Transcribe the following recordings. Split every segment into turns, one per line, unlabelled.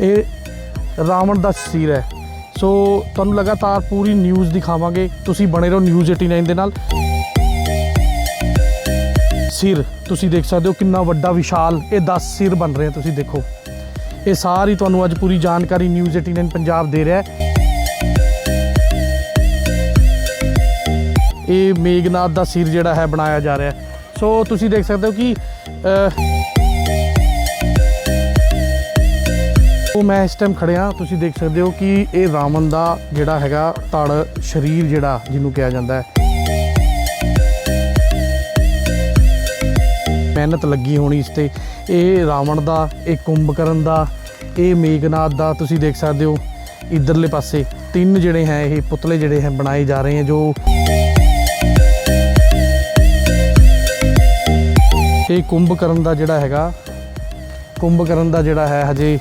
ਇਹ ਰਾਵਣ ਦਾ ਸਿਰ ਹੈ। ਸੋ ਤੁਹਾਨੂੰ ਲਗਾਤਾਰ ਪੂਰੀ ਨਿਊਜ਼ ਦਿਖਾਵਾਂਗੇ। ਤੁਸੀਂ ਬਣੇ ਰਹੋ ਨਿਊਜ਼ 89 ਦੇ ਨਾਲ। ਸਿਰ, ਤੁਸੀਂ ਦੇਖ ਸਕਦੇ ਹੋ ਕਿੰਨਾ ਵੱਡਾ ਵਿਸ਼ਾਲ ਇਹ 10 ਸਿਰ ਬਣ ਰਹੇ, ਤੁਸੀਂ ਦੇਖੋ। ਇਹ ਸਾਰੀ ਤੁਹਾਨੂੰ ਅੱਜ ਪੂਰੀ ਜਾਣਕਾਰੀ ਨਿਊਜ਼ 89 ਪੰਜਾਬ ਦੇ ਰਿਹਾ ਹੈ। ਇਹ ਮੇਗਨਾਥ ਦਾ ਸਿਰ ਜਿਹੜਾ ਹੈ, ਬਣਾਇਆ ਜਾ ਰਿਹਾ ਸੋ ਤੁਸੀਂ ਦੇਖ ਸਕਦੇ ਹੋ ਕਿ ਉਹ ਮੈਂ ਇਸ ਟਾਈਮ ਖੜਿਆ। ਤੁਸੀਂ ਦੇਖ ਸਕਦੇ ਹੋ ਕਿ ਇਹ ਰਾਵਣ ਦਾ ਜਿਹੜਾ ਹੈਗਾ ਧੜ ਸਰੀਰ ਜਿਹੜਾ ਜਿਹਨੂੰ ਕਿਹਾ ਜਾਂਦਾ ਹੈ। ਮਿਹਨਤ ਲੱਗੀ ਹੋਣੀ ਇਸ ਤੇ। ਇਹ ਰਾਵਣ ਦਾ, ਇਹ ਕੁੰਭਕਰਨ ਦਾ, ਇਹ ਮੇਗਨਾਥ ਦਾ ਤੁਸੀਂ ਦੇਖ ਸਕਦੇ ਹੋ। ਇਧਰਲੇ ਪਾਸੇ ਤਿੰਨ ਜਿਹੜੇ ਹੈ, ਇਹ ਪੁਤਲੇ ਜਿਹੜੇ ਹੈ, ਬਣਾਏ ਜਾ ਰਹੇ ਹੈ ਜੋ ਇਹ ਕੁੰਭਕਰਨ ਦਾ ਜਿਹੜਾ ਹੈਗਾ, ਕੁੰਭਕਰਨ ਦਾ ਜਿਹੜਾ ਹੈ, ਹਜੇ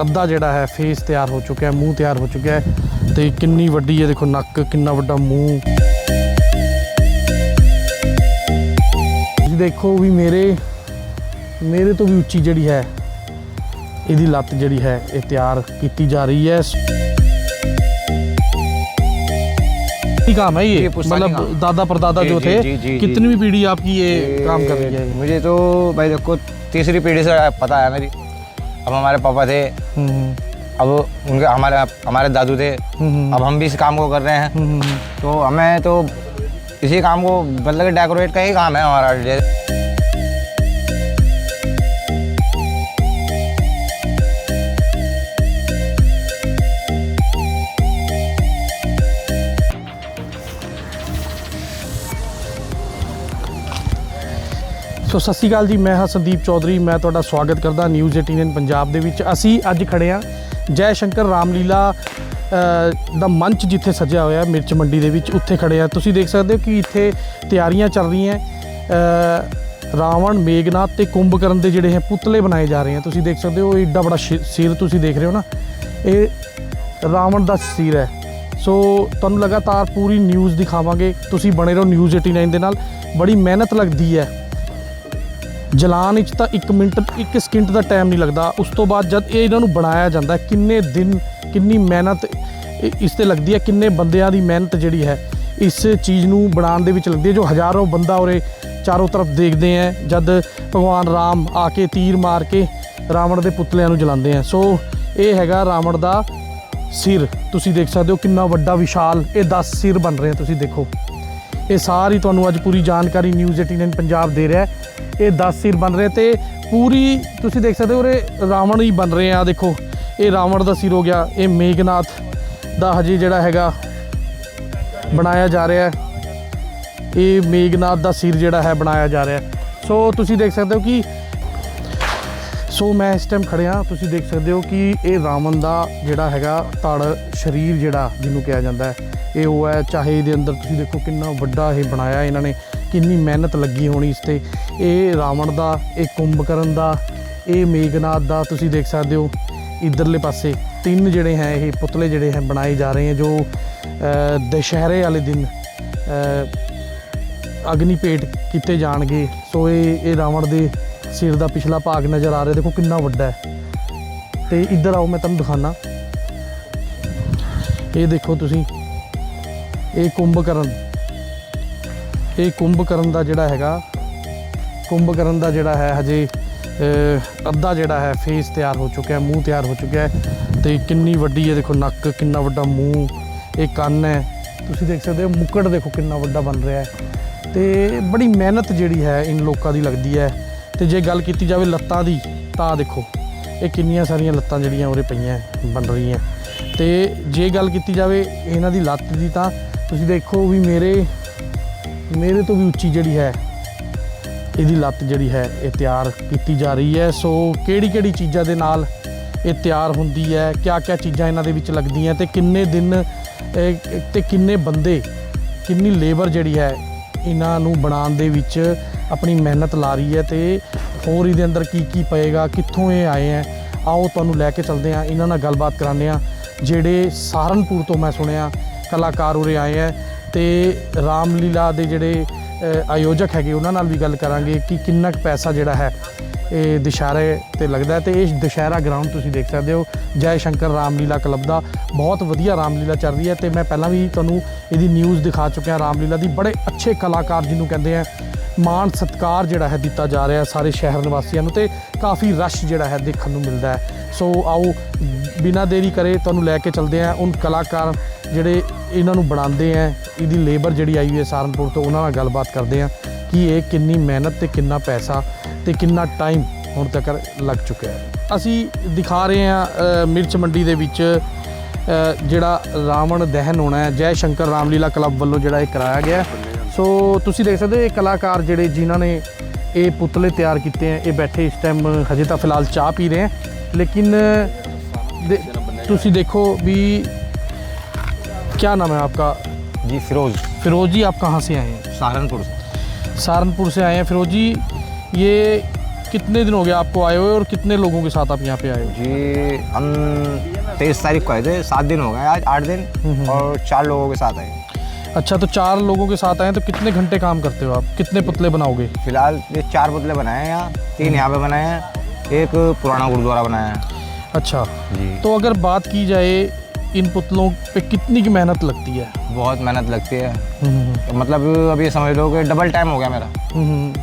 ਅੱਧਾ ਜਿਹੜਾ ਹੈ ਫੇਸ ਤਿਆਰ ਹੋ ਚੁੱਕਿਆ ਹੈ ਮੂੰਹ ਤਿਆਰ ਹੋ ਚੁੱਕਿਆ ਹੈ ਤੇ ਕਿੰਨੀ ਵੱਡੀ ਹੈ ਦੇਖੋ ਨੱਕ ਕਿੰਨਾ ਵੱਡਾ ਮੂੰਹ ਤੁਸੀਂ ਦੇਖੋ ਵੀ ਮੇਰੇ ਮੇਰੇ ਤੋਂ ਵੀ ਉੱਚੀ ਜਿਹੜੀ ਹੈ ਇਹਦੀ ਲੱਤ ਜਿਹੜੀ ਹੈ ਇਹ ਤਿਆਰ ਕੀਤੀ ਜਾ ਰਹੀ ਹੈ ਕੀ काम है ये
ये पुश्तैनी
मतलब
काम।
दादा परदादा
जी,
जो
जी,
थे
जी, जी,
कितनी भी पीढ़ी आपकी ये
ये
काम कर रही है
मुझे तो भाई देखो तीसरी पीढ़ी से पता है मेरी अब हमारे पापा थे।
हम्म,
अब उनके हमारे हमारे दादू थे।
हम्म,
अब हम भी इस काम को कर रहे हैं।
हम्म, हम्म,
तो हमें तो इसी काम को मतलब डेकोरेट का ही काम है हमारा।
ਸੋ ਸਤਿ ਸ਼੍ਰੀ ਅਕਾਲ ਜੀ, ਮੈਂ ਹਾਂ ਸੰਦੀਪ ਚੌਧਰੀ, ਮੈਂ ਤੁਹਾਡਾ ਸਵਾਗਤ ਕਰਦਾ ਨਿਊਜ਼ 18 ਪੰਜਾਬ ਦੇ ਵਿੱਚ। ਅਸੀਂ ਅੱਜ ਖੜੇ ਹਾਂ ਜੈ ਸ਼ੰਕਰ ਰਾਮਲੀਲਾ ਦਾ ਮੰਚ ਜਿੱਥੇ ਸਜਿਆ ਹੋਇਆ ਮਿਰਚ ਮੰਡੀ ਦੇ ਵਿੱਚ, ਉੱਥੇ ਖੜੇ ਆ ਤੁਸੀਂ ਦੇਖ ਸਕਦੇ ਹੋ ਕਿ ਇੱਥੇ ਤਿਆਰੀਆਂ ਚੱਲ ਰਹੀਆਂ ਰਾਵਣ ਮੇਗਨਾਥ ਤੇ ਕੁੰਭਕਰਨ ਦੇ ਜਿਹੜੇ ਹੈ ਪੁਤਲੇ ਬਣਾਏ ਜਾ ਰਹੇ ਆ ਤੁਸੀਂ ਦੇਖ ਸਕਦੇ ਹੋ, ਇਹ ਏਡਾ ਬੜਾ ਸ਼ਿ- ਸਿਰ ਤੁਸੀਂ ਦੇਖ ਰਹੇ ਹੋ ਨਾ। ਇਹ ਰਾਵਣ ਦਾ ਸਿਰ ਹੈ। ਸੋ ਤੁਹਾਨੂੰ ਲਗਾਤਾਰ ਪੂਰੀ ਨਿਊਜ਼ ਦਿਖਾਵਾਂਗੇ। ਤੁਸੀਂ ਬਣੇ ਰਹੋ ਨਿਊਜ਼ 89 ਦੇ ਨਾਲ। ਬੜੀ ਮਿਹਨਤ ਲੱਗਦੀ ਹੈ। ਜਲਾਨ ਵਿੱਚ ਤਾਂ 1 ਮਿੰਟ 1 ਸਕਿੰਟ ਦਾ ਟਾਈਮ ਨਹੀਂ ਲੱਗਦਾ। ਉਸ ਤੋਂ ਬਾਅਦ ਜਦ ਇਹ ਇਹਨਾਂ ਨੂੰ ਬਣਾਇਆ ਜਾਂਦਾ ਕਿੰਨੇ ਦਿਨ, ਕਿੰਨੀ ਮਿਹਨਤ ਇਸ ਤੇ ਲੱਗਦੀ ਹੈ, ਕਿੰਨੇ ਬੰਦਿਆਂ ਦੀ ਮਿਹਨਤ ਜਿਹੜੀ ਹੈ, ਇਸ ਚੀਜ਼ ਨੂੰ ਬਣਾਉਣ ਦੇ ਵਿੱਚ ਲੱਗਦੀ ਹੈ, ਜੋ ਹਜ਼ਾਰਾਂ ਬੰਦਾ ਉਰੇ ਚਾਰੋਂ ਤਰਫ ਦੇਖਦੇ ਹੈ, ਜਦ ਭਗਵਾਨ ਰਾਮ ਆ ਕੇ ਤੀਰ ਮਾਰ ਕੇ ਰਾਵਣ ਦੇ ਪੁਤਲਿਆਂ ਨੂੰ ਜਲਾਉਂਦੇ ਆ ਸੋ ਇਹ ਹੈਗਾ ਰਾਵਣ ਦਾ ਸਿਰ। ਤੁਸੀਂ ਦੇਖ ਸਕਦੇ ਹੋ ਕਿੰਨਾ ਵੱਡਾ ਵਿਸ਼ਾਲ ਇਹ 10 ਸਿਰ ਬਣ ਰਹੇ ਆ ਤੁਸੀਂ ਦੇਖੋ। ਇਹ ਸਾਰੀ ਤੁਹਾਨੂੰ ਅੱਜ ਪੂਰੀ ਜਾਣਕਾਰੀ ਨਿਊਜ਼ 89 ਪੰਜਾਬ ਦੇ ਰਿਹਾ ਇਹ 10 ਸਿਰ ਬਣ ਰਹੇ ਤੇ ਪੂਰੀ, ਤੁਸੀਂ ਦੇਖ ਸਕਦੇ ਹੋ ਉਰੇ ਰਾਵਣ ਹੀ ਬਣ ਰਹੇ ਆ, ਦੇਖੋ। ਇਹ ਰਾਵਣ ਦਾ ਸਿਰ ਹੋ ਗਿਆ, ਇਹ ਮੇਘਨਾਥ ਦਾ ਹਜੇ ਜਿਹੜਾ ਹੈਗਾ ਬਣਾਇਆ ਜਾ ਰਿਹਾ ਇਹ ਮੇਘਨਾਥ ਦਾ ਸਿਰ ਜਿਹੜਾ ਹੈ ਬਣਾਇਆ ਜਾ ਰਿਹਾ ਸੋ ਤੁਸੀਂ ਦੇਖ ਸਕਦੇ ਹੋ ਕਿ ਸੋ ਮੈਂ ਇਸ ਟਾਈਮ ਖੜਿਆ, ਤੁਸੀਂ ਦੇਖ ਸਕਦੇ ਹੋ ਕਿ ਇਹ ਰਾਵਣ ਦਾ ਜਿਹੜਾ ਹੈਗਾ ਧੜ, ਸਰੀਰ ਜਿਹੜਾ ਜਿਹਨੂੰ ਕਿਹਾ ਜਾਂਦਾ ਹੈ। ਇਹ ਉਹ ਹੈ ਚਾਹੇ ਇਹਦੇ ਅੰਦਰ ਤੁਸੀਂ ਦੇਖੋ ਕਿੰਨਾ ਵੱਡਾ ਇਹ ਬਣਾਇਆ ਇਹਨਾਂ ਨੇ ਕਿੰਨੀ ਮਿਹਨਤ ਲੱਗੀ ਹੋਣੀ ਇਸ ਤੇ। ਇਹ ਰਾਵਣ ਦਾ ਇਹ ਕੁੰਭਕਰਨ ਦਾ ਇਹ ਮੇਘਨਾਥ ਦਾ ਤੁਸੀਂ ਦੇਖ ਸਕਦੇ ਹੋ ਇਧਰਲੇ ਪਾਸੇ ਤਿੰਨ ਜਿਹੜੇ ਹੈ ਇਹ ਪੁਤਲੇ ਜਿਹੜੇ ਹੈ ਬਣਾਏ ਜਾ ਰਹੇ ਹੈ ਜੋ ਅ, ਦੁਸ਼ਹਿਰੇ ਵਾਲੇ ਦਿਨ ਅਗਨੀ ਭੇਟ ਕੀਤੇ ਜਾਣਗੇ। ਸੋ ਇਹ ਇਹ ਰਾਵਣ ਦੇ ਸਿਰ ਦਾ ਪਿਛਲਾ ਭਾਗ ਨਜ਼ਰ ਆ ਰਿਹਾ ਦੇਖੋ ਕਿੰਨਾ ਵੱਡਾ ਹੈ। ਤੇ ਇੱਧਰ ਆਓ ਮੈਂ ਤੁਹਾਨੂੰ ਦਿਖਾਣਾ ਇਹ ਦੇਖੋ ਤੁਸੀਂ ਇਹ ਕੁੰਭਕਰਨ ਇਹ ਕੁੰਭਕਰਨ ਦਾ ਜਿਹੜਾ ਹੈਗਾ ਕੁੰਭਕਰਨ ਦਾ ਜਿਹੜਾ ਹੈ ਹਜੇ ਅੱਧਾ ਜਿਹੜਾ ਹੈ ਫੇਸ ਤਿਆਰ ਹੋ ਚੁੱਕਿਆ ਹੈ ਮੂੰਹ ਤਿਆਰ ਹੋ ਚੁੱਕਿਆ ਹੈ। ਤੇ ਕਿੰਨੀ ਵੱਡੀ ਹੈ, ਦੇਖੋ ਨੱਕ, ਕਿੰਨਾ ਵੱਡਾ ਮੂੰਹ, ਇਹ ਕੰਨ ਹੈ। ਤੁਸੀਂ ਦੇਖ ਸਕਦੇ ਹੋ, ਮੁਕੜ ਦੇਖੋ ਕਿੰਨਾ ਵੱਡਾ ਬਣ ਰਿਹਾ ਹੈ। ਤੇ ਬੜੀ ਮਿਹਨਤ ਜਿਹੜੀ ਹੈ ਇਨ ਲੋਕਾਂ ਦੀ ਲੱਗਦੀ ਹੈ। ਤੇ ਜੇ ਗੱਲ ਕੀਤੀ ਜਾਵੇ ਲੱਤਾਂ ਦੀ, ਤਾਂ ਦੇਖੋ, ਇਹ ਕਿੰਨੀਆਂ ਸਾਰੀਆਂ ਲੱਤਾਂ ਜਿਹੜੀਆਂ ਉਰੇ ਪਈਆਂ ਬਣ ਰਹੀਆਂ। ਤੇ ਜੇ ਗੱਲ ਕੀਤੀ ਜਾਵੇ ਇਹਨਾਂ ਦੀ ਲੱਤ ਦੀ, ਤਾਂ ਤੁਸੀਂ ਦੇਖੋ ਵੀ ਮੇਰੇ ਮੇਰੇ ਤੋਂ ਵੀ ਉੱਚੀ ਜਿਹੜੀ ਹੈ, ਇਹਦੀ ਲੱਤ ਜਿਹੜੀ ਹੈ, ਇਹ ਤਿਆਰ ਕੀਤੀ ਜਾ ਰਹੀ ਹੈ। ਸੋ ਕਿਹੜੀ ਕਿਹੜੀ ਚੀਜ਼ਾਂ ਦੇ ਨਾਲ ਇਹ ਤਿਆਰ ਹੁੰਦੀ ਹੈ? ਕਿਆ ਕਿਆ ਚੀਜ਼ਾਂ ਇਹਨਾਂ ਦੇ ਵਿੱਚ ਲੱਗਦੀਆਂ? ਤੇ ਕਿੰਨੇ ਦਿਨ, ਇਹ- ਤੇ ਕਿੰਨੇ ਬੰਦੇ, ਕਿੰਨੀ ਲੇਬਰ ਜਿਹੜੀ ਹੈ, ਇਹਨਾਂ ਨੂੰ ਬਣਾਉਣ ਦੇ ਵਿੱਚ ਆਪਣੀ ਮਿਹਨਤ ਲਾ ਰਹੀ ਹੈ ਤੇ ਹੋਰ ਇਹਦੇ ਅੰਦਰ ਕੀ ਕੀ ਪਏਗਾ? ਕਿੱਥੋਂ ਇਹ ਆਏ ਹੈ? ਆਓ ਤੁਹਾਨੂੰ ਲੈ ਕੇ ਚੱਲਦੇ ਹਾਂ। ਇਹਨਾਂ ਨਾਲ ਗੱਲਬਾਤ ਕਰਾਉਂਦੇ ਹਾਂ। ਜਿਹੜੇ ਸਹਾਰਨਪੁਰ ਤੋਂ ਮੈਂ ਸੁਣਿਆ ਕਲਾਕਾਰ ਉਰੇ ਆਏ ਹੈ ਤੇ ਰਾਮਲੀਲਾ ਦੇ ਜਿਹੜੇ ਆਯੋਜਕ ਹੈਗੇ, ਉਹਨਾਂ ਨਾਲ ਵੀ ਗੱਲ ਕਰਾਂਗੇ ਕਿ ਕਿੰਨਾ ਕੁ ਪੈਸਾ ਜਿਹੜਾ ਹੈ ਇਹ ਦੁਸ਼ਹਿਰੇ ਤੇ ਲੱਗਦਾ ਹੈ ਤੇ ਇਹ ਦੁਸ਼ਹਿਰਾ ਗਰਾਊਂਡ ਤੁਸੀਂ ਦੇਖ ਸਕਦੇ ਹੋ। ਜੈ ਸ਼ੰਕਰ ਰਾਮਲੀਲਾ ਕਲੱਬ ਦਾ ਬਹੁਤ ਵਧੀਆ ਰਾਮਲੀਲਾ ਚੱਲ ਰਹੀ ਹੈ ਤੇ ਮੈਂ ਪਹਿਲਾਂ ਵੀ ਤੁਹਾਨੂੰ ਇਹਦੀ ਨਿਊਜ਼ ਦਿਖਾ ਚੁੱਕਿਆ ਰਾਮਲੀਲਾ ਦੀ। ਬੜੇ ਅੱਛੇ ਕਲਾਕਾਰ ਜਿਹਨੂੰ ਕਹਿੰਦੇ ਆ। ਮਾਣ ਸਤਕਾਰ ਜਿਹੜਾ ਹੈ ਦਿੱਤਾ ਜਾ ਰਿਹਾ ਸਾਰੇ ਸ਼ਹਿਰ ਨਿਵਾਸੀਆਂ ਨੂੰ ਤੇ ਕਾਫੀ ਰਸ਼ ਜਿਹੜਾ ਹੈ ਦੇਖਣ ਨੂੰ ਮਿਲਦਾ ਹੈ। ਸੋ ਆਓ, ਬਿਨਾਂ ਦੇਰੀ ਕਰੇ ਤੁਹਾਨੂੰ ਲੈ ਕੇ ਚਲਦੇ ਆ ਉਨ ਕਲਾਕਾਰ ਜਿਹੜੇ ਇਹਨਾਂ ਨੂੰ ਬਣਾਉਂਦੇ ਆ, ਇਹਦੀ ਲੇਬਰ ਜਿਹੜੀ ਆਈ ਹੋਈ ਹੈ ਸਹਾਰਨਪੁਰ ਤੋਂ, ਉਹਨਾਂ ਨਾਲ ਗੱਲਬਾਤ ਕਰਦੇ ਆ ਕਿ ਇਹ ਕਿੰਨੀ ਮਿਹਨਤ ਤੇ ਕਿੰਨਾ ਪੈਸਾ ਤੇ ਕਿੰਨਾ ਟਾਈਮ ਹੁਣ ਤੱਕ ਲੱਗ ਚੁੱਕਿਆ ਹੈ ਅਸੀਂ ਦਿਖਾ ਰਹੇ ਆ ਮਿਰਚ ਮੰਡੀ ਦੇ ਵਿੱਚ ਅ, ਜਿਹੜਾ ਰਾਵਣ ਦਹਨ ਹੋਣਾ ਹੈ ਜੈ ਸ਼ੰਕਰ ਰਾਮਲੀਲਾ ਕਲੱਬ ਵੱਲੋਂ ਜਿਹੜਾ ਇਹ ਕਰਾਇਆ ਗਿਆ ਹੈ। ਸੋ ਤੁਸੀਂ ਦੇਖ ਸਕਦੇ ਹੋ ਇਹ ਕਲਾਕਾਰ ਜਿਹੜੇ ਜਿਨ੍ਹਾਂ ਨੇ ਇਹ ਪੁਤਲੇ ਤਿਆਰ ਕੀਤੇ ਹੈ ਇਹ ਬੈਠੇ ਇਸ ਟਾਈਮ ਹਜੇ ਤਾਂ ਫਿਲਹਾਲ ਚਾਹ ਪੀ ਰਹੇ ਹੈ ਲੇਕਿਨ ਦੇ- ਤੁਸੀਂ ਦੇਖੋ ਵੀ क्या नाम है आपका
जी फिरोज
फिरोज जी आप कहाँ से आए हैं
सहारनपुर से
सहारनपुर से आए हैं फिरोज जी ये कितने दिन हो गए आपको आए हुए और कितने लोगों के साथ आप यहाँ पे आए हो
जी हम तेईस तारीख को आए थे सात दिन हो गए आज आठ दिन और चार लोगों के साथ आए।
अच्छा तो चार लोगों के साथ आए तो कितने घंटे काम करते हो आप? कितने पुतले बनाओगे?
फ़िलहाल ये चार पुतले बनाए हैं यहाँ तीन यहाँ पे बनाए हैं एक पुराना गुरुद्वारा बनाया है।
अच्छा
जी।
तो अगर बात की जाए इन पुतलों पे कितनी की मेहनत लगती है?
बहुत मेहनत लगती है।
हम्म,
मतलब अब ये समझ लो कि डबल टाइम हो गया मेरा।
हम्म,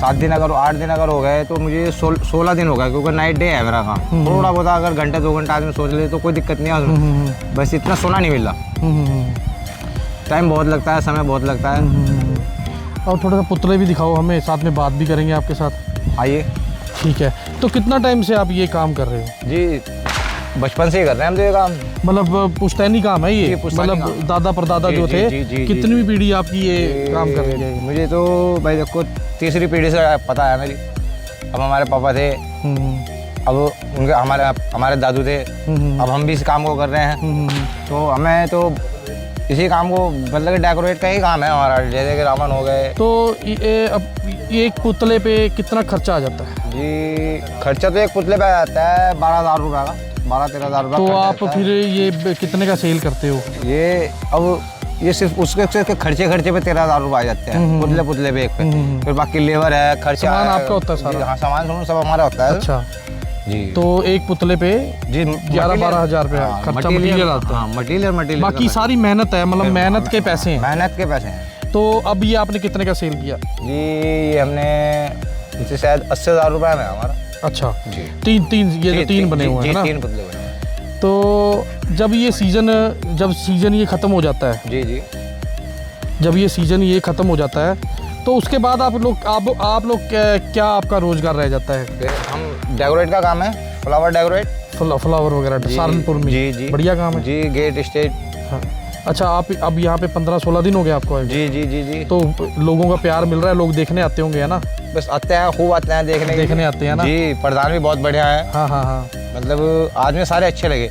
सात दिन अगर आठ दिन अगर हो गए तो मुझे सोल, सोलह दिन हो गया क्योंकि नाइट डे है मेरा काम थोड़ा बहुत अगर घंटे दो घंटा आदमी सोच ले तो कोई दिक्कत नहीं है
हम्म,
बस इतना सोना नहीं मिला।
हम्म,
टाइम बहुत लगता है समय बहुत लगता है।
हम्म। और थोड़ा सा पुतले भी दिखाओ हमें साथ में बात भी करेंगे आपके साथ।
आइए।
ठीक है। तो कितना टाइम से आप ये काम कर रहे हो?
जी बचपन से ही कर रहे हैं हम तो ये काम।
मतलब पुश्तैनी काम है ये। मतलब दादा परदादा
जी,
थे कितनी पीढ़ी आपकी ये काम कर रही है
मुझे तो भाई देखो तीसरी पीढ़ी से पता है मेरी। अब हमारे पापा थे
हम्म,
अब उनके हमारे हमारे दादू थे
हम्म,
अब हम भी इस काम को कर रहे हैं।
हम्म,
तो हमें तो इसी काम को मतलब कि डेकोरेट का ही काम है हमारा। जैसे कि रावण हो गए।
तो ये अब एक पुतले पे कितना खर्चा आ जाता है?
जी खर्चा तो एक पुतले पे आ जाता है बारह हज़ार रुपये का। बारह तेरह हज़ार
तो आप फिर ये कितने का सेल करते हो?
ये अब ये सिर्फ़ उसके सिर्फ़ खर्चे खर्चे पे तेरह हज़ार रुपये आ जाते हैं। पुतले पुतले पे एक पे।
हम्म।
फिर बाकी लेबर है खर्चा
सामान आपका होता है सारा?
हाँ सामान सब हमारा होता है।
अच्छा।
जी।
तो एक पुतले पे
जी
ग्यारह बारह हज़ार रुपया खर्चा मटेरियल आता है।
हाँ मटीरियल मटीरियल
बाकी सारी मेहनत है मतलब मेहनत के पैसे हैं।
मेहनत के पैसे हैं।
तो अब ये आपने कितने का सेल किया?
जी ये हमने शायद अस्सी हज़ार रुपये में हमारा।
अच्छा।
जी।
तीन तीन ये
जी,
तीन बने हुए हैं ना?
तीन पुतले बने हैं।
तो जब ये सीज़न जब सीज़न ये ख़त्म हो जाता है
जी जी।
जब ये सीज़न ये ख़त्म हो जाता है तो उसके बाद आप लोग आप आप लोग क्या, आपका रोज़गार रह जाता है?
हम डेकोरेट का काम है फ्लावर डेकोरेट।
फ्लावर वगैरह सहारनपुर में।
जी जी।
बढ़िया काम है।
जी गेट स्टेज।
हाँ। अच्छा आप अब यहाँ पे पंद्रह सोलह दिन हो गए आपको
जी जी जी जी।
तो लोगों का प्यार मिल रहा है लोग देखने आते होंगे है ना?
बस आते हैं खूब आते हैं देखने
देखने आते हैं ना?
जी प्रधान भी बहुत बढ़िया है।
हाँ हाँ हाँ।
मतलब आदमी सारे अच्छे लगे।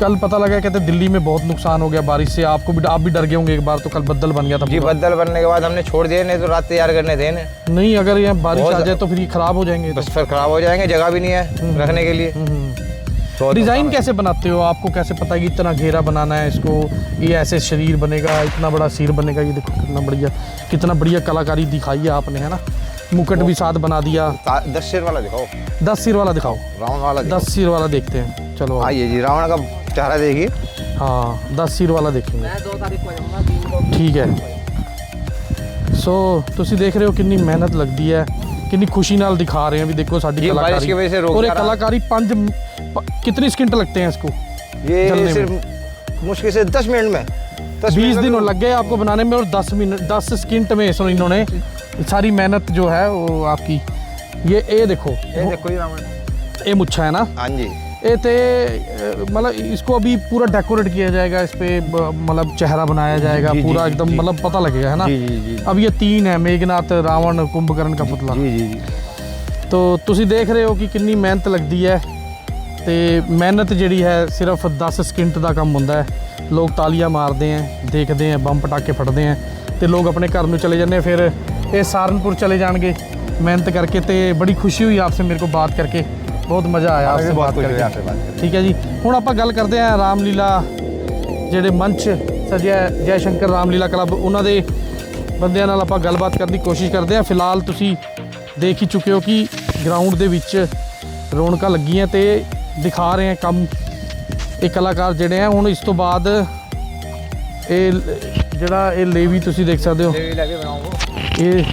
कल पता लगा कहते दिल्ली में बहुत नुकसान हो गया बारिश से। आपको भी आप भी डर गए होंगे एक बार तो कल बदल बन गया था
जी बदल बनने के बाद हमने छोड़ दिए नहीं तो रात तैयार करने थे ने।
नहीं अगर यहाँ बारिश आ जाए तो फिर ये खराब हो जाएँगे तो।
बस फिर खराब हो जाएँगे जगह भी नहीं है रखने के लिए।
हम्म।
तो
डिज़ाइन कैसे बनाते हो? आपको कैसे पता है कि इतना घेरा बनाना है इसको? ये ऐसे शरीर बनेगा इतना बड़ा सिर बनेगा ये देखो कितना बढ़िया कितना बढ़िया कलाकारी दिखाई है आपने है ना? मुकुट भी साथ बना दिया
ता- दस शेर वाला दिखाओ
दस सिर वाला दिखाओ
रावण वाला दिखाओ
दस सिर वाला देखते हैं चलो आओ।
आइए जी रावण का चेहरा देखिए
हाँ दस सिर वाला देखेंगे ਠੀਕ ਹੈ ਸੋ ਤੁਸੀਂ ਦੇਖ ਰਹੇ ਹੋ ਕਿੰਨੀ ਮਿਹਨਤ ਲੱਗਦੀ ਹੈ ਕਿੰਨੀ ਖੁਸ਼ੀ ਨਾਲ ਦਿਖਾ ਰਹੇ हैं ਵੀ ਦੇਖੋ ਸਾਡੀ
ये बारिश की वजह से रोक
और ये
जा रहा है।
कलाकारी पाँच प- कितनी स्किंट लगते हैं इसको
ये
जलने में।
सिर्फ मुश्किल से दस मिनट में दस
बीस
मिनट
दिन
में
लग गए आपको बनाने में और दस मिनट दस स्किंट में सो इन्होंने सारी मेहनत जो है वो आपकी ये ये देखो
ये देखो ये रावण
ये मुच्छा है ना
हाँ जी
ये थे अ, मतलब इसको अभी पूरा डेकोरेट किया जाएगा इस पे ब- मतलब चेहरा बनाया जाएगा
जी, जी,
पूरा
जी,
एकदम
जी।
मतलब पता लगेगा है ना
जी जी जी
अब ये तीन है मेघनाथ रावण कुंभकर्ण का पुतला
जी जी जी
ਤੋ ਤੁਸੀਂ ਦੇਖ ਰਹੇ ਹੋ ਕਿ ਕਿੰਨੀ ਮਿਹਨਤ ਲੱਗਦੀ ਹੈ ਤੇ ਮਿਹਨਤ ਜਿਹੜੀ ਹੈ ਸਿਰਫ 10 ਸਕਿੰਟ ਦਾ ਕੰਮ ਹੁੰਦਾ ਹੈ ਲੋਕ ਤਾਲੀਆਂ ਮਾਰਦੇ ਆ ਦੇਖਦੇ ਆ ਬੰਬ ਪਟਾਕੇ ਫਟਦੇ ਆ ਤੇ ਲੋਕ ਆਪਣੇ ਘਰ ਨੂੰ ਚਲੇ ਜਾਂਦੇ ਫਿਰ ਇਹ ਸਾਰਨਪੁਰ ਚਲੇ ਜਾਣਗੇ ਮਿਹਨਤ ਕਰਕੇ ਤੇ ਬੜੀ ਖੁਸ਼ੀ ਹੋਈ ਆਪਸੇ ਮੇਰੇ ਕੋਲ ਬਾਤ ਕਰਕੇ। ਬਹੁਤ ਮਜ਼ਾ ਆਇਆ ਆਪਸੇ ਬਾਤ ਕਰਕੇ। ਠੀਕ ਹੈ ਜੀ। ਹੁਣ ਆਪਾਂ ਗੱਲ ਕਰਦੇ ਆਂ ਰਾਮਲੀਲਾ ਜਿਹੜੇ ਮੰਚ ਸਜਿਆ ਜੈ ਸ਼ੰਕਰ ਰਾਮਲੀਲਾ ਕਲੱਬ ਉਹਨਾਂ ਦੇ ਬੰਦਿਆਂ ਨਾਲ ਆਪਾਂ ਗੱਲਬਾਤ ਕਰਨ ਦੀ ਕੋਸ਼ਿਸ਼ ਕਰਦੇ ਆਂ ਫਿਲਹਾਲ ਤੁਸੀਂ ਦੇਖ ਹੀ ਚੁੱਕੇ ਹੋ ਕਿ ਗਰਾਊਂਡ ਦੇ ਵਿੱਚ ਰੌਣਕਾਂ ਲੱਗੀਆਂ ਤੇ ਦਿਖਾ ਰਹੇ ਆ ਕੰਮ। ਇਹ ਕਲਾਕਾਰ ਜਿਹੜੇ ਆ ਹੁਣ ਇਸ ਤੋਂ ਬਾਅਦ ਇਹ ਜਿਹੜਾ ਇਹ ਲੇਵੀ ਤੁਸੀਂ ਦੇਖ ਸਕਦੇ ਹੋ। ਇਹ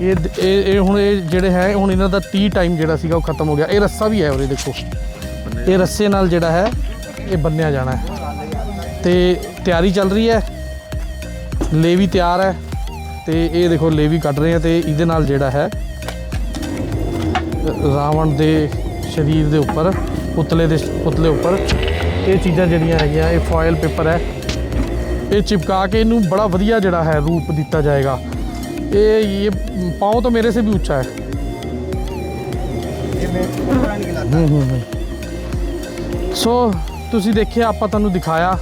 ਇਹ ਇਹ ਇਹ ਹੁਣ ਇਹ ਜਿਹੜੇ ਹੈ ਹੁਣ ਇਹਨਾਂ ਦਾ 30 ਟਾਈਮ ਜਿਹੜਾ ਸੀਗਾ ਉਹ ਖਤਮ ਹੋ ਗਿਆ। ਇਹ ਰੱਸਾ ਵੀ ਹੈ ਉਰੇ ਦੇਖੋ। ਇਹ ਰੱਸੇ ਨਾਲ ਜਿਹੜਾ ਹੈ ਇਹ ਬੰਨਿਆ ਜਾਣਾ ਹੈ। ਤੇ ਤਿਆਰੀ ਚੱਲ ਰਹੀ ਹੈ। ਲੇਵੀ ਤਿਆਰ ਹੈ। ਤੇ ਇਹ ਦੇਖੋ ਲੇਵੀ ਕੱਢ ਰਹੇ ਆ ਤੇ ਇਹਦੇ ਨਾਲ ਜਿਹੜਾ ਹੈ ਰਾਵਣ ਦੇ ਸਰੀਰ ਦੇ ਉੱਪਰ ਪੁਤਲੇ ਦੇ ਪੁਤਲੇ ਉੱਪਰ ਇਹ ਚੀਜ਼ਾਂ ਜਿਹੜੀਆਂ ਹੈਗੀਆਂ ਇਹ ਫੋਇਲ ਪੇਪਰ ਹੈ। ਇਹ ਚਿਪਕਾ ਕੇ ਇਹਨੂੰ ਬੜਾ ਵਧੀਆ ਜਿਹੜਾ ਹੈ ਰੂਪ ਦਿੱਤਾ ਜਾਏਗਾ। ਇਹ ਇਹ ਪਾਉ ਤਾਂ ਮੇਰੇ ਸੇ ਵੀ ਉੱਚਾ ਹੈ। ਹੂੰ ਹੂੰ ਹੂੰ। ਸੋ ਤੁਸੀਂ ਦੇਖਿਆ ਆਪਾਂ ਤੁਹਾਨੂੰ ਦਿਖਾਇਆ।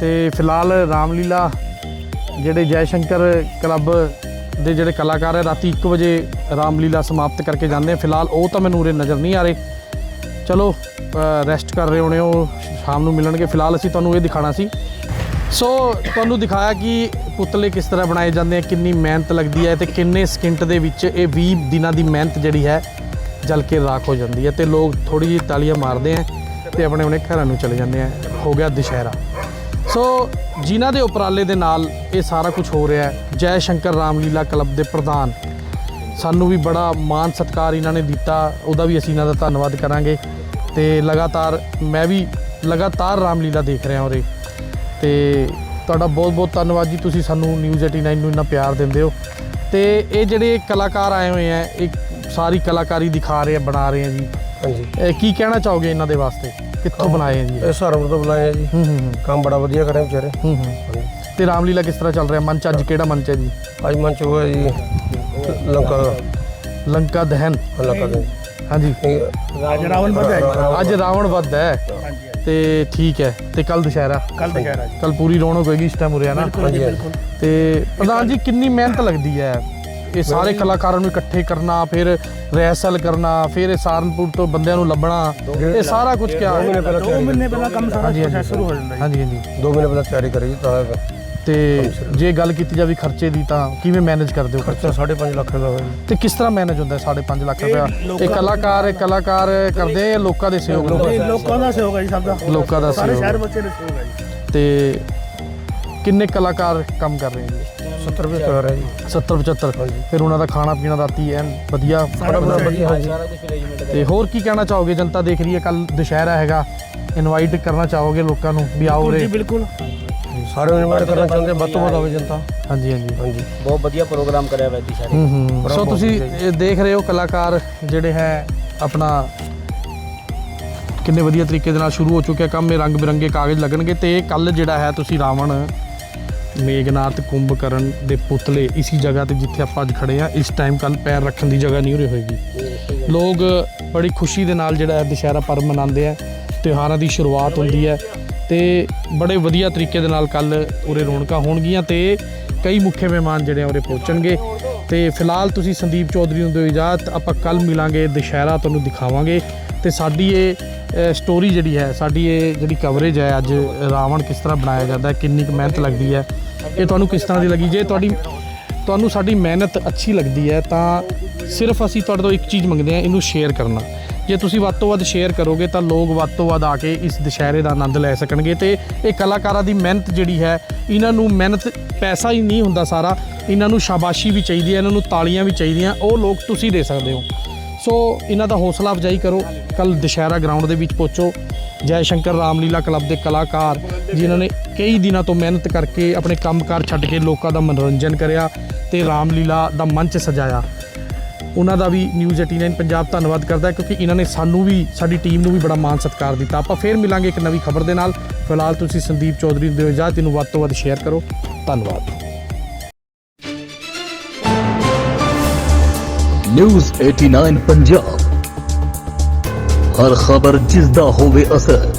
ਤੇ ਫਿਲਹਾਲ ਰਾਮਲੀਲਾ ਜਿਹੜੇ ਜੈ ਸ਼ੰਕਰ ਕਲੱਬ ਦੇ ਜਿਹੜੇ ਕਲਾਕਾਰ ਹੈ ਰਾਤੀ 1 ਵਜੇ ਰਾਮਲੀਲਾ ਸਮਾਪਤ ਕਰਕੇ ਜਾਂਦੇ ਆ ਫਿਲਹਾਲ ਉਹ ਤਾਂ ਮੈਨੂੰ ਉਰੇ ਨਜ਼ਰ ਨਹੀਂ ਆ ਰਹੇ। ਚਲੋ ਰੈਸਟ ਕਰ ਰਹੇ ਹੋਣੇ ਉਹ ਸ਼ਾਮ ਨੂੰ ਮਿਲਣਗੇ। ਫਿਲਹਾਲ ਅਸੀਂ ਤੁਹਾਨੂੰ ਇਹ ਦਿਖਾਣਾ ਸੀ ਸੋ ਤੁਹਾਨੂੰ ਦਿਖਾਇਆ ਕਿ ਪੁਤਲੇ ਕਿਸ ਤਰ੍ਹਾਂ ਬਣਾਏ ਜਾਂਦੇ ਆ, ਕਿੰਨੀ ਮਿਹਨਤ ਲੱਗਦੀ ਹੈ ਤੇ ਕਿੰਨੇ ਸਕਿੰਟ ਦੇ ਵਿੱਚ ਇਹ 20 ਦਿਨਾਂ ਦੀ ਮਿਹਨਤ ਜਿਹੜੀ ਹੈ ਜਲ ਕੇ ਰਾਖ ਹੋ ਜਾਂਦੀ ਹੈ ਤੇ ਲੋਕ ਥੋੜੀ ਜਿਹੀ ਤਾਲੀਆਂ ਮਾਰਦੇ ਆ ਤੇ ਆਪਣੇ ਆਪਣੇ ਘਰਾਂ ਨੂੰ ਚਲੇ ਜਾਂਦੇ ਆ। ਹੋ ਗਿਆ ਦੁਸ਼ਹਿਰਾ। ਸੋ ਜਿਨ੍ਹਾਂ ਦੇ ਉਪਰਾਲੇ ਦੇ ਨਾਲ ਇਹ ਸਾਰਾ ਕੁਝ ਹੋ ਰਿਹਾ ਹੈ। ਜੈ ਸ਼ੰਕਰ ਰਾਮਲੀਲਾ ਕਲੱਬ ਦੇ ਪ੍ਰਧਾਨ। ਸਾਨੂੰ ਵੀ ਬੜਾ ਮਾਣ ਸਤਿਕਾਰ ਇਹਨਾਂ ਨੇ ਦਿੱਤਾ। ਉਹਦਾ ਵੀ ਅਸੀਂ ਇਹਨਾਂ ਦਾ ਧੰਨਵਾਦ ਕਰਾਂਗੇ। ਤੇ ਲਗਾਤਾਰ ਮੈਂ ਵੀ ਲਗਾਤਾਰ ਰਾਮਲੀਲਾ ਦੇਖ ਰਿਹਾ ਉਰੇ। ਤੇ ਤੁਹਾਡਾ ਬਹੁਤ ਬਹੁਤ ਧੰਨਵਾਦ ਜੀ ਤੁਸੀਂ ਸਾਨੂੰ ਨਿਊਜ਼ 89 ਨੂੰ ਇੰਨਾ ਪਿਆਰ ਦਿੰਦੇ ਹੋ। ਤੇ ਇਹ ਜਿਹੜੇ ਕਲਾਕਾਰ ਆਏ ਹੋਏ ਆ ਇਹ ਸਾਰੀ ਕਲਾਕਾਰੀ ਦਿਖਾ ਰਹੇ ਆ ਬਣਾ ਰਹੇ ਆ ਜੀ।
ਹਾਂਜੀ।
ਇਹ ਕੀ ਕਹਿਣਾ ਚਾਹੋਗੇ ਇਹਨਾਂ ਦੇ ਵਾਸਤੇ? ਕਿੱਥੋਂ ਬਣਾਏ ਆ ਜੀ?
ਇਹ ਸਹਾਰਨਪੁਰ ਤੋਂ ਬੁਲਾਏ ਆ ਜੀ।
ਹੂੰ ਹੂੰ ਹੂੰ,
ਕੰਮ ਬੜਾ ਵਧੀਆ ਕਰਿਆ ਵਿਚਾਰੇ।
ਹੂੰ ਹੂੰ। ਤੇ ਰਾਮਲੀਲਾ ਕਿਸ ਤਰ੍ਹਾਂ ਚੱਲ ਰਿਹਾ? ਮੰਚ ਅੱਜ ਕਿਹੜਾ ਮੰਚ ਹੈ ਜੀ?
ਅੱਜ ਮੰਚ ਹੋਇਆ ਜੀ ਲੰਕਾ।
ਲੰਕਾ ਦਹਨ।
ਹਾਂ, ਲੰਕਾ ਦਾ
ਹਾਂਜੀ।
ਅੱਜ ਰਾਵਣ ਵਧਿਆ
ਅੱਜ ਰਾਵਣ ਵੱਧ ਹੈ। ਤੇ ਠੀਕ ਹੈ ਤੇ ਕੱਲ ਦੁਸ਼ਹਿਰਾ।
ਕੱਲ ਜੀ।
ਕੱਲ ਪੂਰੀ ਰੌਣਕ ਹੋਏਗੀ ਇਸ ਟਾਈਮ ਉਰੇ ਨਾ?
ਹਾਂਜੀ। ਬਿਲਕੁਲ।
ਤੇ ਪ੍ਰਧਾਨ ਜੀ ਕਿੰਨੀ ਮਿਹਨਤ ਲੱਗਦੀ ਹੈ? ਇਹ ਸਾਰੇ ਕਲਾਕਾਰਾਂ ਨੂੰ ਇਕੱਠੇ ਕਰਨਾ ਫਿਰ ਰਿਹਰਸਲ ਕਰਨਾ ਫਿਰ ਇਹ ਸਹਾਰਨਪੁਰ ਤੋਂ ਬੰਦਿਆਂ ਨੂੰ ਲੱਭਣਾ ਇਹ ਸਾਰਾ ਕੁਝ ਕਿਆ
ਦੋ ਮਹੀਨੇ ਪਹਿਲਾਂ ਤਿਆਰੀ
ਮਹੀਨੇ ਪਹਿਲਾਂ ਕੰਮ ਸਾਰਾ
ਹਾਂਜੀ, ਹਾਂਜੀ।
ਪ੍ਰੋਸੈਸ ਸ਼ੁਰੂ ਹੋ ਜਾਂਦਾ
ਹਾਂਜੀ ਹਾਂਜੀ।
ਦੋ ਮਹੀਨੇ ਪਹਿਲਾਂ ਤਿਆਰੀ ਕਰੀ ਜੀ ਤਾਂ
ਤੇ ਜੇ ਗੱਲ ਕੀਤੀ ਜਾਵੇ ਖਰਚੇ ਦੀ ਤਾਂ ਕਿਵੇਂ ਮੈਨੇਜ ਕਰਦੇ ਹੋ
ਖਰਚਾ 5.5 ਲੱਖ ਦਾ ਹੋਇਆ ਜੀ।
ਤੇ ਕਿਸ ਤਰ੍ਹਾਂ ਮੈਨੇਜ ਹੁੰਦਾ ਹੈ 5.5 ਲੱਖ
ਇਹ
ਰੁਪਇਆ ਇਹ ਕਲਾਕਾਰ ਇਹ ਕਲਾਕਾਰ ਕਰਦੇ ਆ ਜਾਂ ਲੋਕਾਂ ਦੇ ਸਹਿਯੋਗ ਨਾਲ?
ਇਹ ਲੋਕਾਂ ਦਾ ਸਹਿਯੋਗ ਹੈ ਜੀ ਸਭ ਦਾ।
ਲੋਕਾਂ ਦਾ
ਸਾਰੇ
ਸਹਿਯੋਗ।
ਸ਼ਹਿਰ ਬੱਚੇ ਦਾ ਸਹਿਯੋਗ ਹੈ ਜੀ।
ਤੇ ਕਿੰਨੇ ਕਲਾਕਾਰ ਕੰਮ ਕਰ ਰਹੇ ਨੇ?
70 ਰੁਪਏ ਕਰ ਰਿਹਾ ਜੀ।
70 75
ਹਾਂਜੀ।
ਫਿਰ ਉਹਨਾਂ ਦਾ ਖਾਣਾ ਪੀਣਾ ਰਾਤੀ ਐਨ? ਵਧੀਆ
ਸਾਰਾ
ਬੜਾ ਵਧੀਆ।
ਹੈ
ਤੇ ਹੋਰ ਕੀ ਕਹਿਣਾ ਚਾਹੋਗੇ? ਜਨਤਾ ਦੇਖ ਰਹੀ ਹੈ ਕੱਲ ਦੁਸ਼ਹਿਰਾ ਹੈਗਾ। ਇਨਵਾਈਟ ਕਰਨਾ ਚਾਹੋਗੇ ਲੋਕਾਂ ਨੂੰ ਵੀ ਆਓ
ਜੀ
ਰੇ
ਬਿਲਕੁਲ।
ਸਾਰੇ ਇਨਵਾਈਟ ਕਰਨਾ ਚਾਹੁੰਦੇ ਵੱਧ ਤੋਂ ਵੱਧ ਆਵੇ ਜਨਤਾ।
ਹਾਂਜੀ ਹਾਂਜੀ।
ਹਾਂਜੀ।
ਬਹੁਤ ਵਧੀਆ ਪ੍ਰੋਗਰਾਮ ਕਰਿਆ ਹੋਇਆ ਜੀ ਸਾਰੇ
ਹੂੰ ਸੋ ਤੁਸੀਂ ਇਹ ਦੇਖ ਰਹੇ ਹੋ ਕਲਾਕਾਰ ਜਿਹੜੇ ਹੈ ਆਪਣਾ ਕਿੰਨੇ ਵਧੀਆ ਤਰੀਕੇ ਦੇ ਨਾਲ ਸ਼ੁਰੂ ਹੋ ਚੁੱਕਿਆ ਕੰਮ। ਇਹ ਰੰਗ ਬਿਰੰਗੇ ਕਾਗਜ਼ ਲੱਗਣਗੇ ਤੇ ਕੱਲ ਜਿਹੜਾ ਹੈ ਤੁਸੀਂ ਰਾਵਣ ਮੇਘਨਾਥ ਕੁੰਭਕਰਨ ਦੇ ਪੁਤਲੇ ਇਸੀ ਜਗ੍ਹਾ ਤੇ ਜਿੱਥੇ ਆਪਾਂ ਅੱਜ ਖੜੇ ਆ ਇਸ ਟਾਈਮ ਕੱਲ ਪੈਰ ਰੱਖਣ ਦੀ ਜਗ੍ਹਾ ਨਹੀਂ ਉਰੇ ਹੋਏਗੀ। ਲੋਕ ਬੜੀ ਖੁਸ਼ੀ ਦੇ ਨਾਲ ਜਿਹੜਾ ਹੈ ਦੁਸ਼ਹਿਰਾ ਪਰਵ ਮਨਾਉਂਦੇ ਆ ਤਿਉਹਾਰਾਂ ਦੀ ਸ਼ੁਰੂਆਤ ਹੁੰਦੀ ਹੈ। ਤੇ ਬੜੇ ਵਧੀਆ ਤਰੀਕੇ ਦੇ ਨਾਲ ਕੱਲ ਉਰੇ ਰੌਣਕਾਂ ਹੋਣਗੀਆਂ ਤੇ ਕਈ ਮੁੱਖ ਮਹਿਮਾਨ ਜਿਹੜੇ ਆ ਉਰੇ ਪਹੁੰਚਣਗੇ। ਤੇ ਫਿਲਹਾਲ ਤੁਸੀਂ ਸੰਦੀਪ ਚੌਧਰੀ ਨੂੰ ਦਿਓ ਇਜਾਜ਼ਤ, ਆਪਾਂ ਕੱਲ ਮਿਲਾਂਗੇ, ਦੁਸ਼ਹਿਰਾ ਤੁਹਾਨੂੰ ਦਿਖਾਵਾਂਗੇ। ਤੇ ਸਾਡੀ ਇਹ ਸਟੋਰੀ ਜਿਹੜੀ ਹੈ, ਸਾਡੀ ਇਹ ਜਿਹੜੀ ਕਵਰੇਜ ਹੈ ਅੱਜ ਰਾਵਣ ਕਿਸ ਤਰ੍ਹਾਂ ਬਣਾਇਆ ਜਾਂਦਾ ਕਿੰਨੀ ਕੁ ਮਿਹਨਤ ਲੱਗਦੀ ਹੈ, ਇਹ ਤੁਹਾਨੂੰ ਕਿਸ ਤਰ੍ਹਾਂ ਦੀ ਲੱਗੀ? ਜੇ ਤੁਹਾਡੀ, ਤੁਹਾਨੂੰ ਸਾਡੀ ਮਿਹਨਤ ਅੱਛੀ ਲੱਗਦੀ ਹੈ ਤਾਂ ਸਿਰਫ ਅਸੀਂ ਤੁਹਾਡੇ ਤੋਂ ਇੱਕ ਚੀਜ਼ ਮੰਗਦੇ ਹਾਂ, ਇਹਨੂੰ ਸ਼ੇਅਰ ਕਰਨਾ। ਜੇ ਤੁਸੀਂ ਵੱਧ ਤੋਂ ਵੱਧ ਸ਼ੇਅਰ ਕਰੋਗੇ ਤਾਂ ਲੋਕ ਵੱਧ ਤੋਂ ਵੱਧ ਆ ਕੇ ਇਸ ਦੁਸ਼ਹਿਰੇ ਦਾ ਆਨੰਦ ਲੈ ਸਕਣਗੇ ਤੇ ਇਹ ਕਲਾਕਾਰਾਂ ਦੀ ਮਿਹਨਤ ਜਿਹੜੀ ਹੈ, ਇਹਨਾਂ ਨੂੰ ਮਿਹਨਤ ਪੈਸਾ ਹੀ ਨਹੀਂ ਹੁੰਦਾ ਸਾਰਾ, ਇਹਨਾਂ ਨੂੰ ਸ਼ਾਬਾਸ਼ੀ ਵੀ ਚਾਹੀਦੀ ਹੈ, ਇਹਨਾਂ ਨੂੰ ਤਾਲੀਆਂ ਵੀ ਚਾਹੀਦੀਆਂ, ਉਹ ਲੋਕ ਤੁਸੀਂ ਦੇ ਸਕਦੇ ਹੋ। ਸੋ ਇਹਨਾਂ ਦਾ ਹੌਸਲਾ ਅਫਜ਼ਾਈ ਕਰੋ ਕੱਲ ਦੁਸ਼ਹਿਰਾ ਗਰਾਊਂਡ ਦੇ ਵਿੱਚ ਪਹੁੰਚੋ। ਜੈ ਸ਼ੰਕਰ ਰਾਮਲੀਲਾ ਕਲੱਬ ਦੇ ਕਲਾਕਾਰ, ਜਿਨ੍ਹਾਂ ਨੇ ਕਈ ਦਿਨਾਂ ਤੋਂ ਮਿਹਨਤ ਕਰਕੇ ਆਪਣੇ ਕੰਮਕਾਰ ਛੱਡ ਕੇ ਲੋਕਾਂ ਦਾ ਮਨੋਰੰਜਨ ਕਰਿਆ ਤੇ ਰਾਮਲੀਲਾ ਦਾ ਮੰਚ ਸਜਾਇਆ। ਉਹਨਾਂ ਦਾ ਵੀ ਨਿਊਜ਼ 89 ਪੰਜਾਬ ਧੰਨਵਾਦ ਕਰਦਾ ਕਿਉਂਕਿ ਇਹਨਾਂ ਨੇ ਸਾਨੂੰ ਵੀ, ਸਾਡੀ ਟੀਮ ਨੂੰ ਵੀ ਬੜਾ ਮਾਣ ਸਤਿਕਾਰ ਦਿੱਤਾ। ਆਪਾਂ ਫੇਰ ਮਿਲਾਂਗੇ ਇੱਕ ਨਵੀਂ ਖਬਰ ਦੇ ਨਾਲ। ਫਿਲਹਾਲ ਤੁਸੀਂ ਸੰਦੀਪ ਚੌਧਰੀ ਨੂੰ ਦਿਓ ਇਜਾਜ਼ਤ ਇਹਨੂੰ ਵੱਧ ਤੋਂ ਵੱਧ ਸ਼ੇਅਰ ਕਰੋ। ਧੰਨਵਾਦ।
ਨਿਊਜ਼ 89 ਪੰਜਾਬ। ਹਰ ਖਬਰ ਜਿਸ ਦਾ ਹੋਵੇ ਅਸਰ।